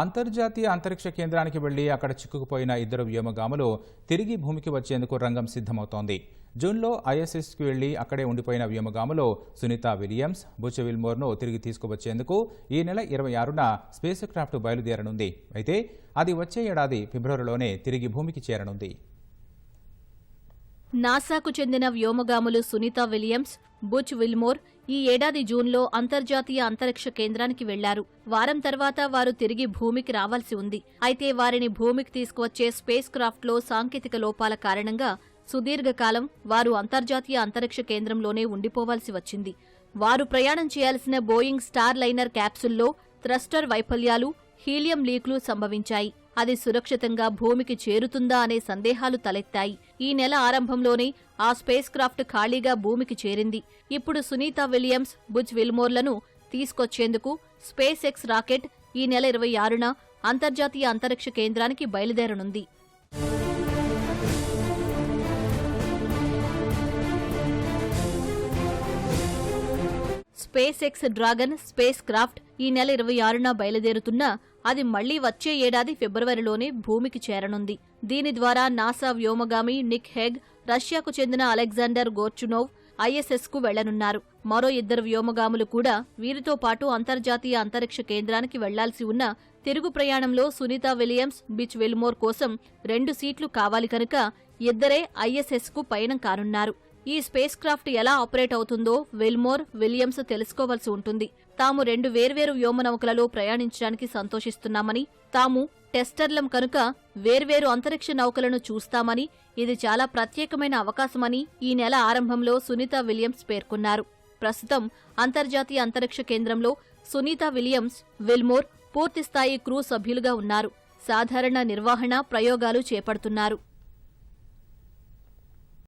అంతర్జాతీయ అంతరిక్ష కేంద్రానికి వెళ్ళి అక్కడ చిక్కుకుపోయిన ఇద్దరు వ్యోమగాములు తిరిగి భూమికి వచ్చేందుకు రంగం సిద్ధమవుతోంది. జూన్లో ఐఎస్ఎస్కి వెళ్ళి అక్కడే ఉండిపోయిన వ్యోమగాములు సునీత విలియమ్స్ బుచ్ విల్మోర్ను తిరిగి తీసుకువచ్చేందుకు ఈ నెల ఇరవై ఆరున స్పేస్ క్రాఫ్ట్ బయలుదేరనుంది. అయితే అది వచ్చే ఏడాది ఫిబ్రవరిలోనే తిరిగి భూమికి చేరనుంది. నాసాకు చెందిన వ్యోమగాములు సునీత విలియమ్స్ బుచ్ విల్మోర్ ఈ ఏడాది జూన్లో అంతర్జాతీయ అంతరిక్ష కేంద్రానికి వెళ్ళారు. వారం తర్వాత వారు తిరిగి భూమికి రావాల్సి ఉంది. అయితే వారిని భూమికి తీసుకువచ్చే స్పేస్ క్రాఫ్ట్లో సాంకేతిక లోపాల కారణంగా సుదీర్ఘకాలం వారు అంతర్జాతీయ అంతరిక్ష కేంద్రంలోనే ఉండిపోవాల్సి వచ్చింది. వారు ప్రయాణం చేయాల్సిన బోయింగ్ స్టార్ లైనర్ క్యాప్సుల్లో థ్రస్టర్ వైఫల్యాలు హీలియం లీక్లు సంభవించాయి. అది సురక్షితంగా భూమికి చేరుతుందా అనే సందేహాలు తలెత్తాయి. ఈ నెల ఆరంభంలోనే ఆ స్పేస్ క్రాఫ్ట్ ఖాళీగా భూమికి చేరింది. ఇప్పుడు సునీత విలియమ్స్ బుజ్ విల్మోర్లను తీసుకొచ్చేందుకు స్పేస్ ఎక్స్ రాకెట్ ఈ నెల ఇరవై ఆరున అంతర్జాతీయ అంతరిక్ష కేంద్రానికి బయలుదేరనుంది. SpaceX Dragon spacecraft ఈ నెల ఇరవై ఆరున బయలుదేరుతున్నా అది మళ్ళీ వచ్చే ఏడాది ఫిబ్రవరిలోనే భూమికి చేరనుంది. దీని ద్వారా నాసా వ్యోమగామి నిక్ హెగ్ రష్యాకు చెందిన అలెగ్జాండర్ గోర్చునోవ్ ఐఎస్ఎస్కు వెళ్ళనున్నారు. మరో ఇద్దరు వ్యోమగాములు కూడా వీరితో పాటు అంతర్జాతీయ అంతరిక్ష కేంద్రానికి వెళ్ళాల్సి ఉన్న తిరుగు ప్రయాణంలో సునీత విలియమ్స్ బిచ్ విల్మోర్ కోసం రెండు సీట్లు కావాలి కనుక ఇద్దరే ఐఎస్ఎస్కు పయనం కానున్నారు. ఈ స్పేస్ క్రాఫ్ట్ ఎలా ఆపరేట్ అవుతుందో విల్మోర్ విలియమ్స్ తెలుసుకోవలసి ఉంటుంది. తాము రెండు వేర్వేరు వ్యోమనౌకలలో ప్రయాణించడానికి సంతోషిస్తున్నామని తాము టెస్టర్లం కనుక వేర్వేరు అంతరిక్ష నౌకలను చూస్తామని ఇది చాలా ప్రత్యేకమైన అవకాశమని ఈ నెల ఆరంభంలో సునీత విలియమ్స్ పేర్కొన్నారు. ప్రస్తుతం అంతర్జాతీయ అంతరిక్ష కేంద్రంలో సునీత విలియమ్స్ విల్మోర్ పూర్తిస్థాయి క్రూ సభ్యులుగా ఉన్నారు. సాధారణ నిర్వహణ ప్రయోగాలు చేపడుతున్నారు.